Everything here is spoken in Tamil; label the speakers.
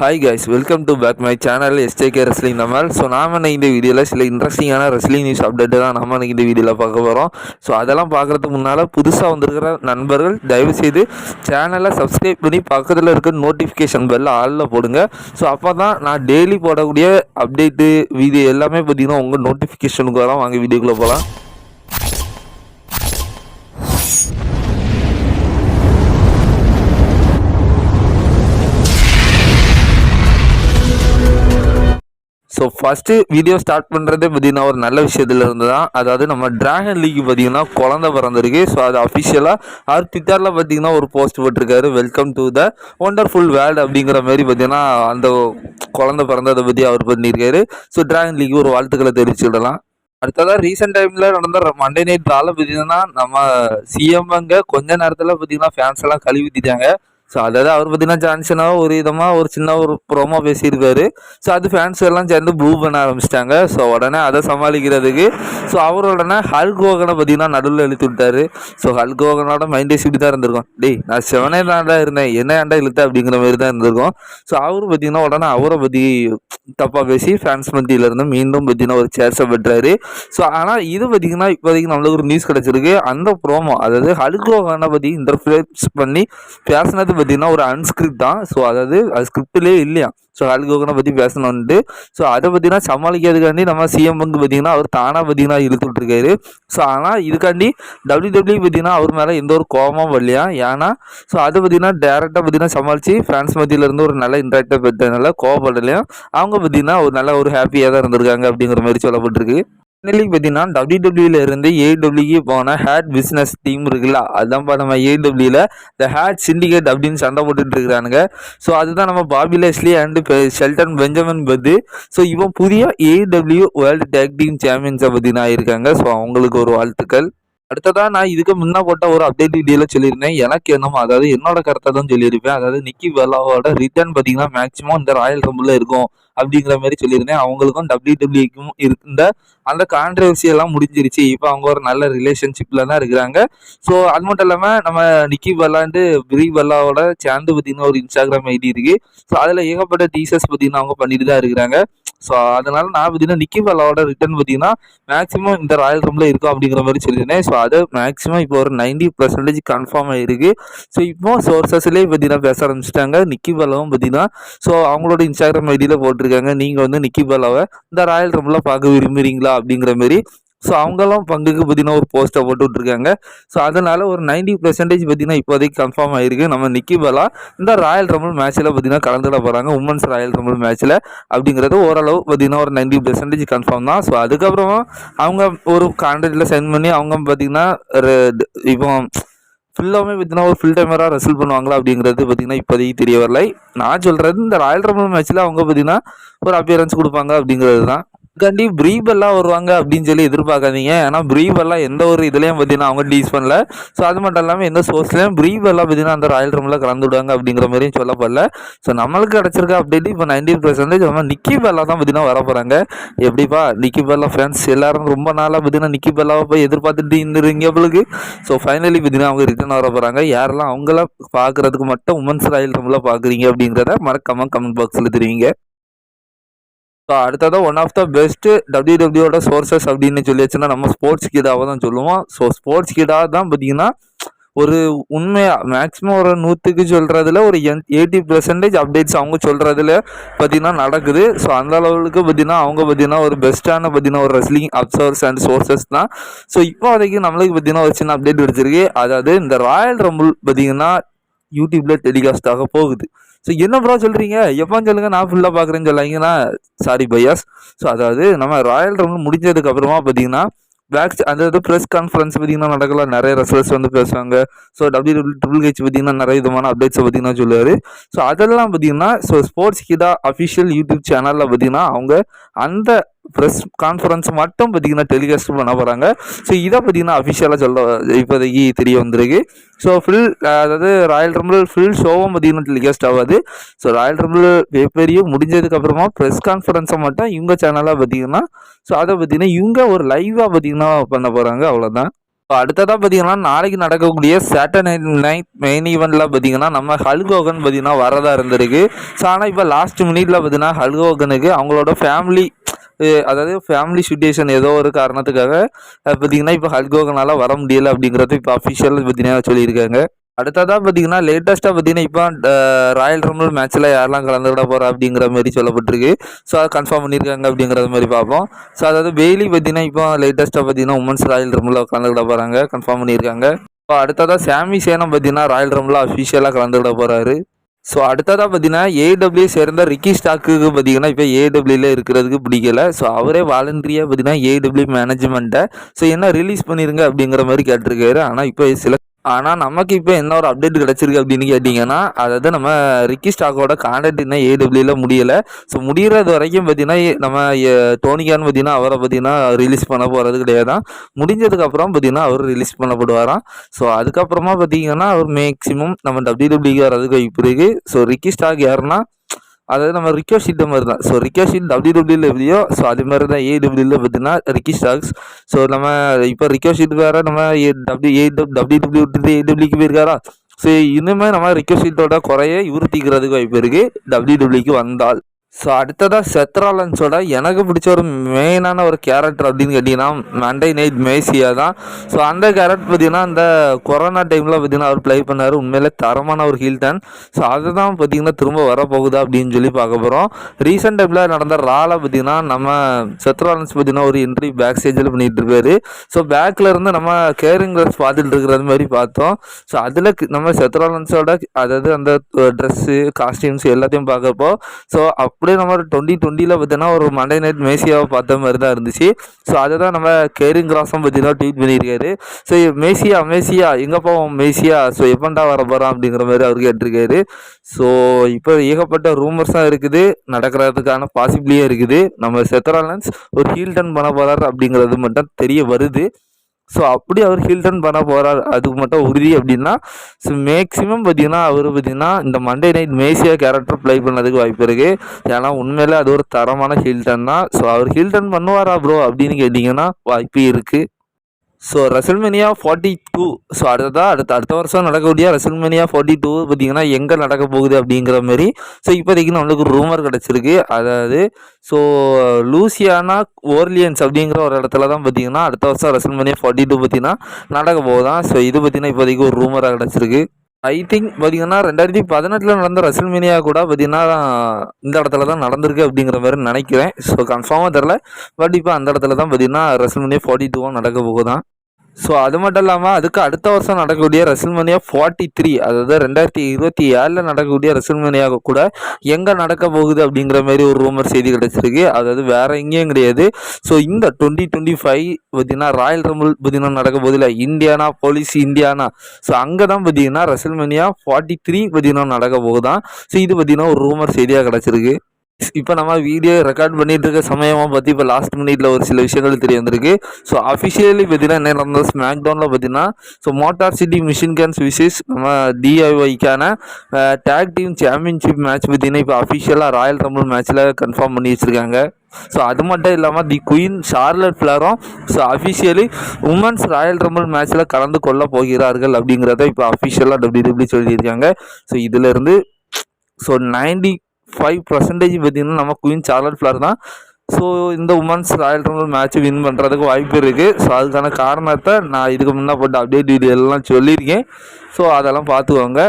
Speaker 1: Hi guys welcome to back my channel STK wrestling நம்மள் ஸோ நாம இன்னைக்கு இந்த வீடியோவில் சில இன்ட்ரெஸ்டிங்கான ரெஸ்லிங் நியூஸ் அப்டேட்டு தான் நம்ம இந்த வீடியோவில் பார்க்க போகிறோம் ஸோ அதெல்லாம் பார்க்குறதுக்கு முன்னால் புதுசாக வந்திருக்கிற நண்பர்கள் தயவுசெய்து சேனலை சப்ஸ்கிரைப் பண்ணி பக்கத்தில் இருக்க நோட்டிஃபிகேஷன் பெல்ல ஆளில் போடுங்க. ஸோ அப்போ தான் நான் டெய்லி போடக்கூடிய அப்டேட்டு வீடியோ எல்லாமே பார்த்தீங்கன்னா உங்கள் நோட்டிஃபிகேஷனுக்கு வரும் வாங்க வீடியோக்குள்ளே போகலாம். ஸோ ஃபஸ்ட்டு வீடியோ ஸ்டார்ட் பண்ணுறதே பார்த்தீங்கன்னா ஒரு நல்ல விஷயத்துல இருந்து தான் அதாவது நம்ம டிராகன் லீக் பார்த்தீங்கன்னா குழந்த பிறந்திருக்கு. ஸோ அது அஃபிஷியலாக அவர் ட்விட்டரில் பார்த்தீங்கன்னா ஒரு போஸ்ட் போட்டிருக்காரு. Welcome to the wonderful world அப்படிங்கிற மாதிரி பார்த்தீங்கன்னா அந்த குழந்த பிறந்ததை பற்றி அவர் பண்ணியிருக்காரு. ஸோ டிராகன் லீக் ஒரு வாழ்த்துக்களை தெரிவிச்சுடலாம் அடுத்ததாக ரீசெண்ட் டைமில் நடந்த மண்டே நைட் ட்ரால பார்த்தீங்கன்னா நம்ம சிஎம்ங்க கொஞ்ச நேரத்தில் பார்த்தீங்கன்னா ஃபேன்ஸ் எல்லாம் கழுவி ஊற்றிட்டாங்க ஸோ அதாவது அவர் பார்த்தீங்கன்னா ஜான்சனாக ஒரு விதமாக ஒரு சின்ன ஒரு ப்ரோமோ பேசியிருக்காரு. ஸோ அது ஃபேன்ஸ் எல்லாம் சேர்ந்து ப்ளூ பண்ண ஆரம்பிச்சிட்டாங்க. ஸோ உடனே அதை சமாளிக்கிறதுக்கு ஸோ அவர் உடனே ஹல்க் ஹோகனை பார்த்தீங்கன்னா நடுவில் இழுத்து விட்டாரு. ஸோ ஹல்க் ஹோகனோட மைண்டே இப்படி தான் இருந்திருக்கும். டேய் நான் செவனே தாண்டா இருந்தேன் என்ன ஏண்டா இழுத்த அப்படிங்கிற மாதிரி தான் இருந்திருக்கும். ஸோ அவர் பார்த்தீங்கன்னா உடனே அவரை பற்றி தப்பாக பேசி ஃபேன்ஸ் மத்தியிலேருந்து மீண்டும் பார்த்தீங்கன்னா ஒரு சேர்ஸை பெற்றாரு ஸோ ஆனால் இது பார்த்தீங்கன்னா இப்போதைக்கு நம்மளுக்கு ஒரு நியூஸ் கிடச்சிருக்கு. அந்த ப்ரோமோ அதாவது ஹல்க் ஹோகனை பற்றி இன்டர்ஃபியர்ஸ் பண்ணி பேசினது பார்த்தீங்கன்னா ஒரு அன்ஸ்கிரிப்ட் தான். ஸோ அதாவது அது ஸ்கிரிப்ட்லேயே இல்லையா? ஸோ ஹல்க் ஹோகனை பற்றி பேசணுன்ட்டு ஸோ அதை பார்த்தீங்கன்னா சமாளிக்கிறதுக்காண்டி நம்ம சிஎம் வந்து பார்த்தீங்கன்னா அவர் தானாக பார்த்தீங்கன்னா இழுத்து விட்டுருக்காரு ஸோ ஆனால் இதுக்காண்டி டபிள்யூ டபிள்யூ பார்த்தீங்கன்னா அவர் மேலே எந்த ஒரு கோபமும் வரலையா? ஏன்னா ஸோ அதை பார்த்தீங்கன்னா டேரெக்டாக பார்த்தீங்கன்னா சமாளித்து ஃபேன்ஸ் மத்தியிலேருந்து ஒரு நல்ல இன்ட்ராக்டாக பெற்றதுனால கோவப்படலையும் அவங்க பார்த்தீங்கன்னா ஒரு நல்ல ஒரு ஹாப்பியாக தான் இருந்திருக்காங்க அப்படிங்கிற மாதிரி சொல்லப்பட்டிருக்கு. ஃபைனலி பார்த்தீங்கன்னா டபிள்யூடபிள்யூல இருந்து ஏடபிள்யூக்கு போன ஹேட் பிஸ்னஸ் டீம் இருக்குல்ல அதான்ப்பா நம்ம ஏடபிள்யூல த ஹேட் சிண்டிகேட் அப்படின்னு சண்டை போட்டுட்டு இருக்கிறானுங்க ஸோ அதுதான் நம்ம Bobby Lashley and Shelton Benjamin பத்து. ஸோ இவன் புதிய ஏடபிள்யூ வேர்ல்டு டேக் டீம் சாம்பியன்ஸை பார்த்தீங்கன்னா இருக்காங்க. ஸோ அவங்களுக்கு ஒரு வாழ்த்துக்கள். அடுத்ததாக நான் இதுக்கு முன்ன போட்ட ஒரு அப்டேட் வீடியோவில் சொல்லியிருந்தேன். எனக்கு என்னமோ அதாவது என்னோட கருத்தை தான் சொல்லியிருப்பேன். அதாவது நிக்கி வெல்லாவோட ரிட்டர்ன் பார்த்தீங்கன்னா மேக்ஸிமம் இந்த ராயல் ரம்பில் இருக்கும் அப்படிங்கிற மாதிரி சொல்லியிருந்தேன். அவங்களுக்கும் டபிள்யூ டபிள்யூக்கும் இருந்த அந்த கான்ட்ரவர்சி எல்லாம் முடிஞ்சிருச்சு. இப்போ அவங்க ஒரு நல்ல ரிலேஷன்ஷிப்பில் தான் இருக்கிறாங்க. ஸோ அது மட்டும் இல்லாமல் நம்ம நிக்கி பல்லாண்டு பிரி பல்லாவோட சேர்ந்து பார்த்தீங்கன்னா ஒரு இன்ஸ்டாகிராம் ஐடி இருக்குது ஸோ அதில் ஏகப்பட்ட டீசர்ஸ் பார்த்தீங்கன்னா அவங்க பண்ணிட்டு தான் இருக்கிறாங்க. ஸோ அதனால நான் பார்த்தீங்கன்னா நிக்கி பாலாவோட ரிட்டர்ன் பார்த்தீங்கன்னா மேக்ஸிமம் இந்த ராயல் ரூமில் இருக்கும் அப்படிங்கிற மாதிரி சொல்லியிருந்தேன் ஸோ அது மேக்ஸிமம் இப்போ ஒரு நைன்டி பர்சன்டேஜ் கன்ஃபார்ம் ஆகிருக்கு ஸோ இப்போ சோர்சஸ்லேயே பார்த்தீங்கன்னா பேச ஆரம்பிச்சிட்டாங்க. நிக்கி பார்த்தீங்கன்னா ஸோ அவங்களோட இன்ஸ்டாகிராம் ஐடியில் போட்டிருக்காங்க. நீங்கள் வந்து நிக்கி இந்த ராயல் ரூமில் பார்க்க விரும்புகிறீங்களா அப்படிங்கிற மாதிரி. ஸோ அவங்களும் பங்குக்கு பார்த்தீங்கன்னா ஒரு போஸ்ட்டை போட்டு விட்ருக்காங்க ஸோ அதனால் ஒரு நைன்டி பர்சன்டேஜ் பார்த்தீங்கன்னா இப்போதைக்கு கன்ஃபார்ம் ஆகிருக்கு நம்ம நிக்கி பலா இந்த ராயல் ரம்பிள் மேட்ச்சில் பார்த்தீங்கன்னா கலந்துட போகிறாங்க உமன்ஸ் ராயல் ரம்பிள் மேட்ச்சில் அப்படிங்கிறது ஓரளவு பார்த்தீங்கன்னா ஒரு நைன்டி பர்சன்டேஜ் கன்ஃபார்ம் தான். ஸோ அதுக்கப்புறமா அவங்க ஒரு கான்ட்ராக்டில் சைன் பண்ணி அவங்க பார்த்தீங்கன்னா இப்போ ஃபுல்லாமே பார்த்தீங்கன்னா ஒரு ஃபுல் டைமராக ரெசல் பண்ணுவாங்களா அப்படிங்கிறது பார்த்தீங்கன்னா இப்போதைக்கு தெரிய வரலை. நான் சொல்கிறது இந்த ராயல் ரம்பிள் மேட்ச்சில் அவங்க பார்த்தீங்கன்னா ஒரு அப்பியரன்ஸ் கொடுப்பாங்க அப்படிங்கிறது தான். கண்டி பிரீபெல்லாம் வருவாங்க அப்படின்னு சொல்லி எதிர்பார்க்காதீங்க. ஏன்னா பிரீபெல்லாம் எந்த ஒரு இதுலேயும் பார்த்தீங்கன்னா அவங்க டீஸ் பண்ணல. ஸோ அது மட்டும் இல்லாமல் எந்த சோர்ஸ்லேயும் பிரீபெல்லாம் பார்த்தீங்கன்னா அந்த ராயல் ரூமில் கலந்து விடுவாங்க அப்படிங்கிற மாதிரியும் சொல்லப்படல. ஸோ நம்மளுக்கு கிடச்சிருக்க அப்டேட் இப்போ நைன்டி பர்சன்டேஜ் நம்ம நிக்கி பெல்லா தான் பார்த்தீங்கன்னா வர போகிறாங்க எப்படிப்பா? நிக்கி பெல்லா ஃப்ரெண்ட்ஸ் எல்லாரும் ரொம்ப நாளாக பார்த்தீங்கன்னா நிக்கி பெல்லாவை போய் எதிர்பார்த்துட்டு இருந்துருங்க அவளுக்கு ஸோ ஃபைனலி பார்த்தீங்கன்னா அவங்க ரிட்டர்ன் வர போகிறாங்க யாரெல்லாம் அவங்கள பார்க்குறதுக்கு மட்டும் உமன்ஸ் ராயல் ரூமில் பார்க்குறீங்க அப்படிங்கிறத மறக்காமல் கமெண்ட் பாக்ஸில் தெரிவிங்க. ஸோ அடுத்ததாக one of the best W டபிள்யூட sources அப்படின்னு சொல்லியாச்சுன்னா நம்ம ஸ்போர்ட்ஸ் கீடாவை தான் சொல்லுவோம். ஸோ ஸ்போர்ட்ஸ் கீடா தான் பார்த்தீங்கன்னா ஒரு உண்மையாக மேக்ஸிமம் ஒரு நூற்றுக்கு சொல்கிறதுல ஒரு என் எயிட்டி பர்சன்டேஜ் அப்டேட்ஸ் அவங்க சொல்கிறதுல பார்த்தீங்கன்னா நடக்குது. ஸோ அந்த அளவுக்கு பார்த்தீங்கன்னா அவங்க பார்த்தீங்கன்னா ஒரு பெஸ்ட்டான பார்த்தீங்கன்னா ஒரு ரெஸ்லிங் அப்சர்வர்ஸ் அண்ட் சோர்சஸ் தான். ஸோ இப்போ வரைக்கும் நம்மளுக்கு பார்த்தீங்கன்னா ஒரு சின்ன அப்டேட் கிடச்சிருக்கு. அதாவது இந்த ராயல் ரம்பிள் பார்த்தீங்கன்னா யூடியூப்பில் டெலிகாஸ்ட் ஆக போகுது. ஸோ என்ன ப்ரோ சொல்கிறீங்க எப்பான்னு சொல்லுங்க? நான் ஃபுல்லாக பார்க்குறேன்னு சொல்லாங்கன்னா சாரி பையாஸ் ஸோ அதாவது நம்ம ராயல் ரவுண்ட் முடிஞ்சதுக்கு அப்புறமா பார்த்தீங்கன்னா அந்த அதாவது ப்ரெஸ் கான்ஃபரன்ஸ் பார்த்தீங்கன்னா நடக்கலாம் நிறைய ரெசல்ஸ் வந்து பேசுவாங்க. So W W triple H பார்த்தீங்கன்னா நிறைய விதமான அப்டேட்ஸை பார்த்தீங்கன்னா சொல்லுவார். ஸோ அதெல்லாம் பார்த்தீங்கன்னா ஸோ ஸ்போர்ட்ஸ் கிதா அஃபிஷியல் யூடியூப் சேனலில் பார்த்தீங்கன்னா அவங்க அந்த ப்ரெஸ் கான்ஃபரன்ஸ் மட்டும் பார்த்தீங்கன்னா டெலிகாஸ்ட் பண்ண போகிறாங்க ஸோ இதை பார்த்தீங்கன்னா அஃபிஷியலாக சொல்ல இப்போதைக்கு தெரிய வந்திருக்கு. ஸோ ஃபுல் அதாவது ராயல் ரம்பிள் ஃபுல் ஷோவும் பார்த்தீங்கன்னா டெலிகாஸ்ட் ஆகாது. ஸோ ராயல் ரம்பிள் பேப்பரிய முடிஞ்சதுக்கப்புறமா ப்ரெஸ் கான்ஃபரன்ஸை மட்டும் இவங்க சேனலாக பார்த்தீங்கன்னா ஸோ அதை பார்த்தீங்கன்னா இவங்க ஒரு லைவாக பார்த்தீங்கன்னா பண்ண போகிறாங்க அவ்வளோதான் இப்போ அடுத்ததாக பார்த்தீங்கன்னா நாளைக்கு நடக்கக்கூடிய சாட்டர்டே நைட் மெயின் ஈவெண்ட்டில் பார்த்தீங்கன்னா நம்ம ஹல்கோகன் பார்த்தீங்கன்னா வரதா இருந்திருக்கு. ஸோ ஆனால் இப்போ லாஸ்ட் மினிட்ல பார்த்தீங்கன்னா ஹல்கோகனுக்கு அவங்களோட ஃபேமிலி அதாவது ஃபேமிலி சுச்சுவேஷன் ஏதோ ஒரு காரணத்துக்காக பார்த்தீங்கன்னா இப்போ ஹல்கோகனால் வர முடியல அப்படிங்கிறது இப்போ அஃபிஷியல் பார்த்தீங்கன்னா சொல்லியிருக்காங்க. அடுத்ததாக பார்த்தீங்கன்னா லேட்டஸ்ட்டாக பார்த்தீங்கன்னா இப்போ ராயல் ரம்பிள் மேட்ச்சில் யாரெல்லாம் கலந்துக்கிட போகிறா அப்படிங்கிற மாதிரி சொல்லப்பட்டிருக்கு. ஸோ அதை கன்ஃபார்ம் பண்ணியிருக்காங்க அப்படிங்கிற மாதிரி பார்ப்போம். ஸோ அதாவது பெய்லி பார்த்தீங்கன்னா இப்போ லேட்டஸ்ட்டாக பார்த்தீங்கன்னா உமன்ஸ் ராயல் ரம்பிளில் கலந்துக்கிட போகிறாங்க கன்ஃபார்ம் பண்ணியிருக்காங்க. இப்போ அடுத்ததாக சாமி சேனம் பார்த்தீங்கன்னா ராயல் ரம்பிளில் அஃபிஷியலாக கலந்துக்கிட போகிறாரு ஸோ அடுத்ததாக பார்த்தீங்கன்னா ஏடபிள்யூ சேர்ந்த ரிக்கி ஸ்டாக்குக்கு பார்த்தீங்கன்னா இப்போ ஏடபிள்யூல இருக்கிறதுக்கு பிடிக்கல. ஸோ அவரே வாலண்டரியாக பார்த்தீங்கன்னா ஏடபிள்யூ மேனேஜ்மெண்ட்டை ஸோ என்ன ரிலீஸ் பண்ணிருங்க அப்படிங்கிற மாதிரி கேட்டிருக்காரு. ஆனால் இப்போ சில ஆனால் நமக்கு இப்போ என்ன ஒரு அப்டேட் கிடச்சிருக்கு அப்படின்னு கேட்டிங்கன்னா அதாவது நம்ம ரிக்கி ஸ்டாக்கோட கான்டாக்ட் இன்னும் ஏடபிள்யூவில் முடியலை. ஸோ முடிகிறது வரைக்கும் பார்த்தீங்கன்னா நம்ம ஏ- டோனிகான் பார்த்தீங்கன்னா அவரை பார்த்தீங்கன்னா ரிலீஸ் பண்ண போகிறது கிடையாது முடிஞ்சதுக்கப்புறம் பார்த்தீங்கன்னா அவர் ரிலீஸ் பண்ணப்படுவாராம். ஸோ அதுக்கப்புறமா பார்த்தீங்கன்னா அவர் மேக்ஸிமம் நம்ம டபிள்யூடபிள்யூக்கு வர்றதுக்கு வாய்ப்பு இருக்குது ஸோ ரிக்கி ஸ்டாக் யாருன்னா அதாவது நம்ம ரிக்கோ ஷீட் மாதிரி தான் ஸோ ரிக்கோ ஷீட் டபிள்யூடபிள்யூல எப்படியோ ஸோ அது மாதிரி தான் ஏடபிள்யூல பார்த்தீங்கன்னா ரிக்கி ஸ்டாக்ஸ் ஸோ நம்ம இப்போ ரிக்கோ ஷீட் வேறு நம்ம டபிள்யூ ஏ டபிள்யூ ஏ விட்டுட்டு ஏடபிள்யூக்கு போயிருக்காரா? ஸோ இனிமேல் நம்ம ரிக்கோ ஷீட்டோட குறைய இவர் தீக்கிறதுக்கு வாய்ப்பு இருக்குது டபிள்யூடபிள்யூக்கு வந்தால். ஸோ அடுத்ததாக செத்ராலன்ஸோட எனக்கு பிடிச்ச ஒரு மெயினான ஒரு கேரக்டர் அப்படின்னு கேட்டிங்கன்னா மண்டே நைட் மேசியா தான். ஸோ அந்த கேரக்டர் பார்த்தீங்கன்னா இந்த கொரோனா டைமில் பார்த்தீங்கன்னா அவர் ப்ளே பண்ணார். உண்மையிலே தரமான ஒரு ஹீல் டன் ஸோ அதுதான் பார்த்தீங்கன்னா திரும்ப வரப்போகுதா அப்படின்னு சொல்லி பார்க்க போகிறோம் ரீசெண்ட் டைமில் நடந்த ராலை பார்த்தீங்கன்னா நம்ம செத்ராலன்ஸ் பார்த்தீங்கன்னா ஒரு என்ட்ரி பேக் ஸ்டேஜில் பண்ணிட்டு இருக்காரு. ஸோ பேக்கில் இருந்து நம்ம கேரிங் கிளாஸ் பார்த்துட்டு இருக்கிறது மாதிரி பார்த்தோம். ஸோ அதில் நம்ம செத்ராலன்ஸோட அதாவது அந்த ட்ரெஸ்ஸு காஸ்டியூம்ஸ் எல்லாத்தையும் பார்க்கப்போ ஸோ அப் அப்படியே நம்ம டுவெண்ட்டி டுவெண்ட்டியில் பார்த்தீங்கன்னா ஒரு மண்டே நைட் மேசியாவை பார்த்த மாதிரி தான் இருந்துச்சு. ஸோ அதை தான் நம்ம கேரிங் கிராஸும் பார்த்தீங்கன்னா ட்வீட் பண்ணியிருக்காரு. ஸோ மேசியா மேசியா எங்கே போவோம் மேசியா? ஸோ எப்பண்டா வர போகிறான் அப்படிங்கிற மாதிரி அவர் கேட்டிருக்காரு. ஸோ இப்போ ஏகப்பட்ட ரூமர்ஸாக இருக்குது. நடக்கிறதுக்கான பாசிபிலியும் இருக்குது. நம்ம செத்தராலன்ஸ் ஒரு ஹீல் டன் பண்ண போகிறார் அப்படிங்கிறது மட்டும் தெரிய வருது. ஸோ அப்படி அவர் ஹில்டன் பண்ண போகிறார் அதுக்கு மட்டும் உறுதி அப்படின்னா ஸோ மேக்ஸிமம் பார்த்தீங்கன்னா அவர் பார்த்தீங்கன்னா இந்த Monday night messiah character play பண்ணதுக்கு வாய்ப்பு இருக்குது ஏன்னா உண்மையிலே அது ஒரு தரமான ஹில்டன் தான். ஸோ அவர் ஹில்டன் பண்ணுவாரா ப்ரோ அப்படின்னு கேட்டிங்கன்னா வாய்ப்பு இருக்குது so WrestleMania forty two so அடுத்ததாக அடுத்த அடுத்த வருஷம் நடக்கக்கூடிய ரெசல்மேனியா ஃபார்ட்டி டூ பார்த்தீங்கன்னா எங்கே நடக்க போகுது அப்படிங்கிற மாதிரி ஸோ இப்போதைக்கு நம்மளுக்கு ரூமர் கிடச்சிருக்கு. அதாவது ஸோ லூசியானா ஓர்லியன்ஸ் அப்படிங்கிற ஒரு இடத்துல தான் பார்த்தீங்கன்னா அடுத்த வருஷம் ரெசல்மேனியா ஃபார்ட்டி டூ பார்த்தீங்கன்னா நடக்க போகுதான். ஸோ இது பார்த்திங்கன்னா இப்போதைக்கு ஒரு ரூமராக கிடச்சிருக்கு. ஐ திங்க் பார்த்தீங்கன்னா ரெண்டாயிரத்தி பதினெட்டில் நடந்த ரெசல்மேனியா கூட பார்த்தீங்கன்னா இந்த இடத்துல தான் நடந்திருக்கு அப்படிங்கிற மாதிரி நினைக்கிறேன். ஸோ கன்ஃபார்மாக தெரில பட் இப்போ அந்த இடத்துல தான் பார்த்தீங்கன்னா ரெசல்மேனியா ஃபார்ட்டி டூவும் நடக்க போகுதான். ஸோ அது மட்டும் இல்லாமல் அதுக்கு அடுத்த வருஷம் நடக்கக்கூடிய ரெசல்மேனியா ஃபார்ட்டி த்ரீ அதாவது ரெண்டாயிரத்தி இருபத்தி ஏழில் நடக்கக்கூடிய ரெசல்மேனியா கூட எங்கே நடக்க போகுது அப்படிங்கிற மாதிரி ஒரு ரூமர் செய்தி கிடச்சிருக்கு. அதாவது வேறு எங்கேயும் கிடையாது. ஸோ இந்த டுவெண்ட்டி டுவெண்ட்டி ஃபைவ் பார்த்தீங்கன்னா ராயல் ரம்பிள் பார்த்தீங்கன்னா நடக்க போதில்ல இந்தியானா போலீஸ் இந்தியானா? ஸோ அங்கே தான் பார்த்தீங்கன்னா ரெசல்மேனியா ஃபார்ட்டி த்ரீ பார்த்தீங்கன்னா நடக்க போகுதான். ஸோ இது பார்த்தீங்கன்னா ஒரு ரூமர் செய்தியாக கிடச்சிருக்கு. இப்போ நம்ம வீடியோ ரெக்கார்ட் பண்ணிட்டு இருக்க சமயமாக பார்த்து இப்போ லாஸ்ட் மினிட்ல ஒரு சில விஷயங்கள் தெரிய வந்திருக்கு. ஸோ அஃபிஷியலி பார்த்தீங்கன்னா என்ன நடந்தது? ஸ்மாக் டவுனில் பார்த்தீங்கன்னா so motor city machine guns versus நம்ம டிஐஒய்க்கான டேக் டீம் சாம்பியன்ஷிப் மேட்ச் பார்த்தீங்கன்னா இப்போ அஃபிஷியலாக ராயல் ரம்பிள் மேட்ச்சில் கன்ஃபார்ம் பண்ணி வச்சுருக்காங்க. ஸோ அது மட்டும் இல்லாமல் the queen Charlotte ஃப்ளாரும் so officially women's royal rumble மேட்ச்சில் கலந்து கொள்ள போகிறார்கள் அப்படிங்கிறத இப்போ அஃபிஷியலாக டபிள்யூ டபிள்யூ சொல்லியிருக்காங்க. ஸோ இதிலிருந்து ஸோ நைன்டி ஃபைவ் பர்சன்டேஜ் பார்த்தீங்கன்னா நம்ம குயின் சார்லட் ஃபிளார் தான். ஸோ இந்த women's royal rumble match win பண்ணுறதுக்கு வாய்ப்பு இருக்குது ஸோ அதுக்கான காரணத்தை நான் இதுக்கு முன்னே போட்ட அப்டேட் வீடியோ எல்லாம் சொல்லியிருக்கேன். ஸோ அதெல்லாம் பார்த்துக்கோங்க.